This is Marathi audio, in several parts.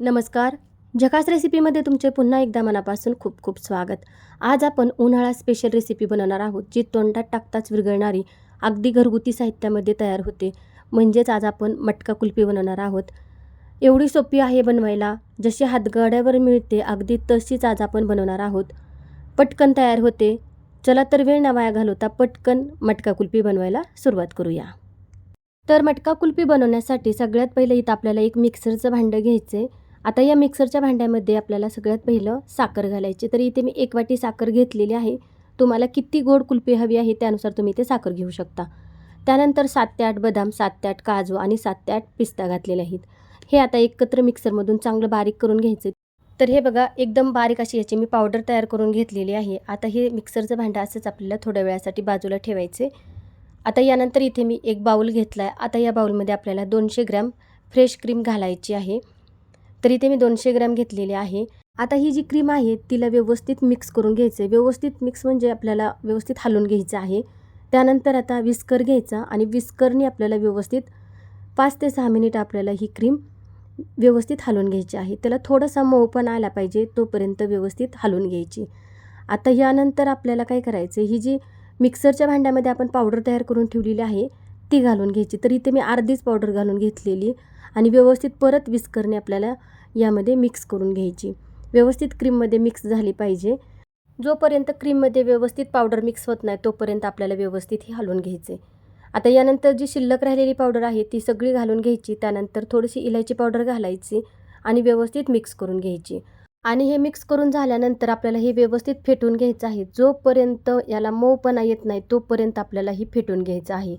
नमस्कार. झकास रेसिपीमध्ये तुमचे पुन्हा एकदा मनापासून खूप खूप स्वागत. आज आपण उन्हाळा स्पेशल रेसिपी बनवणार आहोत जी तोंडात टाकताच विरघळणारी अगदी घरगुती साहित्यामध्ये तयार होते. म्हणजेच आज आपण मटका कुल्फी बनवणार आहोत. एवढी सोपी आहे बनवायला जशी हातगाड्यावर मिळते अगदी तशीच आज आपण बनवणार आहोत. पटकन तयार होते. चला तर वेळ ना वाया घालवता पटकन मटका कुल्फी बनवायला सुरुवात करूया. तर मटका कुल्फी बनवण्यासाठी सगळ्यात पहिलं इथं आपल्याला एक मिक्सरचं भांडं घ्यायचं आहे आता या मिक्सरच्या भांड्यामध्ये आपल्याला सगळ्यात पहिलं साखर घालायची. तर इथे मी एक वाटी साखर घेतलेली आहे. तुम्हाला किती गोड कुल्फी हवी आहे त्यानुसार तुम्ही ते साखर घेऊ शकता. त्यानंतर सात ते आठ बदाम सात ते आठ काजू आणि सात ते आठ पिस्ता घातलेले आहेत. हे आता एकत्र मिक्सरमधून चांगलं बारीक करून घ्यायचं. तर हे बघा एकदम बारीक अशी याची मी पावडर तयार करून घेतलेली आहे. आता हे मिक्सरचं भांडं असंच आपल्याला थोड्या वेळासाठी बाजूला ठेवायचे. आता यानंतर इथे मी एक बाऊल घेतला आहे आता या बाऊलमध्ये आपल्याला दोनशे ग्रॅम फ्रेश क्रीम घालायची आहे. तर इथे मी दोनशे ग्रॅम घेतलेली आहे. आता ही जी क्रीम आहे तिला व्यवस्थित मिक्स करून घ्यायचं आहे व्यवस्थित मिक्स म्हणजे आपल्याला व्यवस्थित हलवून घ्यायचं आहे. त्यानंतर आता विस्कर घ्यायचा आणि विस्करने आपल्याला व्यवस्थित पाच ते सहा मिनिट आपल्याला ही क्रीम व्यवस्थित हलवून घ्यायची आहे. त्याला थोडासा मऊपण आला पाहिजे तोपर्यंत व्यवस्थित हलवून घ्यायची. आता यानंतर आपल्याला काय करायचं ही जी मिक्सरच्या भांड्यामध्ये आपण पावडर तयार करून ठेवलेली आहे ती घालून घ्यायची. तर इथे मी अर्धीच पावडर घालून घेतलेली आणि व्यवस्थित परत विस्करणे आपल्याला यामध्ये मिक्स करून घ्यायची. व्यवस्थित क्रीममध्ये मिक्स झाली पाहिजे. जोपर्यंत क्रीममध्ये व्यवस्थित पावडर मिक्स होत नाही तोपर्यंत आपल्याला व्यवस्थित ही हलवून घ्यायचे. आता यानंतर जी शिल्लक राहिलेली पावडर आहे ती सगळी घालून घ्यायची. त्यानंतर थोडीशी इलायची पावडर घालायची आणि व्यवस्थित मिक्स करून घ्यायची. आणि हे मिक्स करून झाल्यानंतर आपल्याला हे व्यवस्थित फेटून घ्यायचं आहे. जोपर्यंत याला मऊपणा येत नाही तोपर्यंत आपल्याला ही फेटून घ्यायचं आहे.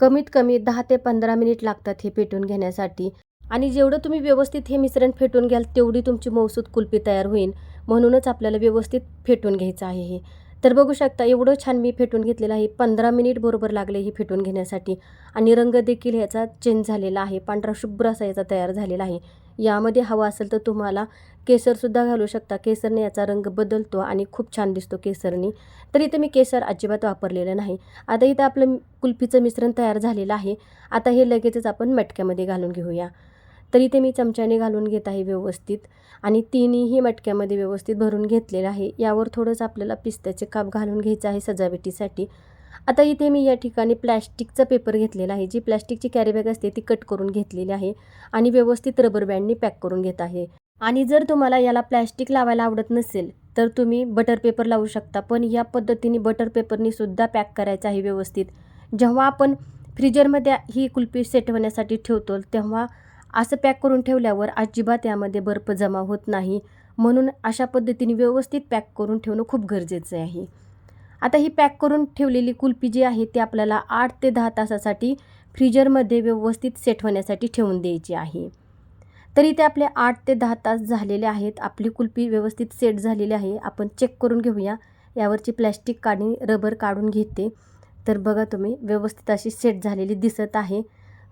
कमीत कमी दहा ते पंधरा मिनिट लागतात हे पेटून घेण्यासाठी. आणि जेवढं तुम्ही व्यवस्थित हे मिश्रण फेटून घ्याल तेवढी तुमची मौसूद कुल्फी तयार होईल. म्हणूनच आपल्याला व्यवस्थित फेटून घ्यायचं आहे हे. तर बघू शकता एवढं छान मी फेटून घेतलेलं आहे. पंधरा मिनिट बरोबर लागले हे फेटून घेण्यासाठी. आणि रंग देखील ह्याचा चेंज झालेला आहे. पांढरा शुभ्र असा याचा तयार झालेला आहे. यामध्ये हवा असेल तर तुम्हाला केसरसुद्धा घालू शकता. केसरने याचा रंग बदलतो आणि खूप छान दिसतो केसरनी. तर इथे मी केसर अजिबात वापरलेलं नाही. आता इथं आपलं कुल्फीचं मिश्रण तयार झालेलं आहे. आता हे लगेचच आपण मटक्यामध्ये घालून घेऊया. तर इथे मी चमच्याने घालून घेत आहे व्यवस्थित आणि तिन्हीही मटक्यामध्ये व्यवस्थित भरून घेतलेलं आहे. यावर थोडंसं आपल्याला पिस्त्याचे काप घालून घ्यायचं आहे सजावटीसाठी. आता इथे मी या ठिकाणी प्लॅस्टिकचा पेपर घेतलेला आहे. जी प्लॅस्टिकची कॅरीबॅग असते ती कट करून घेतलेली आहे आणि व्यवस्थित रबर बँडनी पॅक करून घेत आहे. आणि जर तुम्हाला याला प्लॅस्टिक लावायला आवडत नसेल तर तुम्ही बटर पेपर लावू शकता. पण या पद्धतीने बटर पेपरनी सुद्धा पॅक करायचं आहे व्यवस्थित. जेव्हा आपण फ्रीजरमध्ये ही कुल्फी सेट होण्यासाठी ठेवतो तेव्हा असं पॅक करून ठेवल्यावर अजिबात यामध्ये बर्फ जमा होत नाही. म्हणून अशा पद्धतीने व्यवस्थित पॅक करून ठेवणं खूप गरजेचं आहे. आता ही पॅक करून ठेवलेली कुल्फी जी आहे ती आपल्याला आठ ते दहा तासासाठी फ्रीजरमध्ये व्यवस्थित सेट होण्यासाठी ठेवून द्यायची आहे. तरी ते आपले आठ ते दहा तास झालेले आहेत. आपली कुल्फी व्यवस्थित सेट झालेली आहे. आपण चेक करून घेऊया. यावरची प्लॅस्टिक काढून रबर काढून घेते. तर बघा तुम्ही व्यवस्थित अशी सेट झालेली दिसत आहे.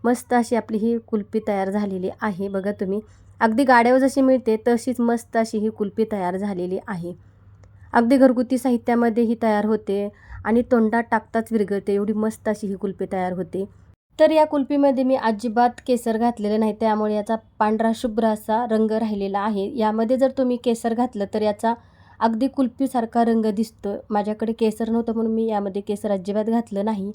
मस्त अशी आपली ही कुल्फी तयार झालेली आहे. बघा तुम्ही. अगदी गाड्यावर जशी मिळते तशीच मस्त अशी ही कुल्फी तयार झालेली आहे. अगदी घरगुती साहित्यामध्ये ही तयार होते आणि तोंडात टाकताच विरघळते. एवढी मस्त अशी ही कुल्फी तयार होते. तर या कुल्फीमध्ये मी अजिबात केसर घातलेलं नाही. त्यामुळे याचा पांढरा शुभ्र असा रंग राहिलेला आहे. यामध्ये जर तुम्ही केसर घातलं तर याचा अगदी कुल्फीसारखा रंग दिसतो माझ्याकडे केसर नव्हतं म्हणून मी यामध्ये केसर अजिबात घातलं नाही.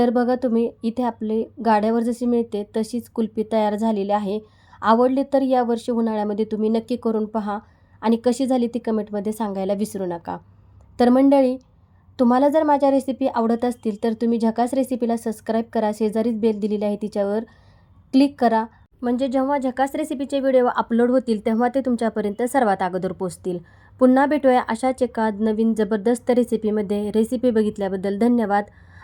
तर बघा तुम्ही इथे आपले गाड्यावर जशी मिळते तशीच कुल्फी तयार झालेली आहे. आवडले तर यावर्षी उन्हाळ्यामध्ये तुम्ही नक्की करून पहा आणि कशी झाली ती कमेंटमध्ये सांगायला विसरू नका. तर मंडळी तुम्हाला जर माझ्या रेसिपी आवडत असतील तर तुम्ही झकास रेसिपीला सबस्क्राईब करा. शेजारीच बेल दिलेली आहे तिच्यावर क्लिक करा. म्हणजे जेव्हा झकास रेसिपीचे व्हिडिओ अपलोड होतील तेव्हा ते तुमच्यापर्यंत सर्वात अगोदर पोचतील पुन्हा भेटूया अशाच एका नवीन जबरदस्त रेसिपीमध्ये. रेसिपी बघितल्याबद्दल धन्यवाद.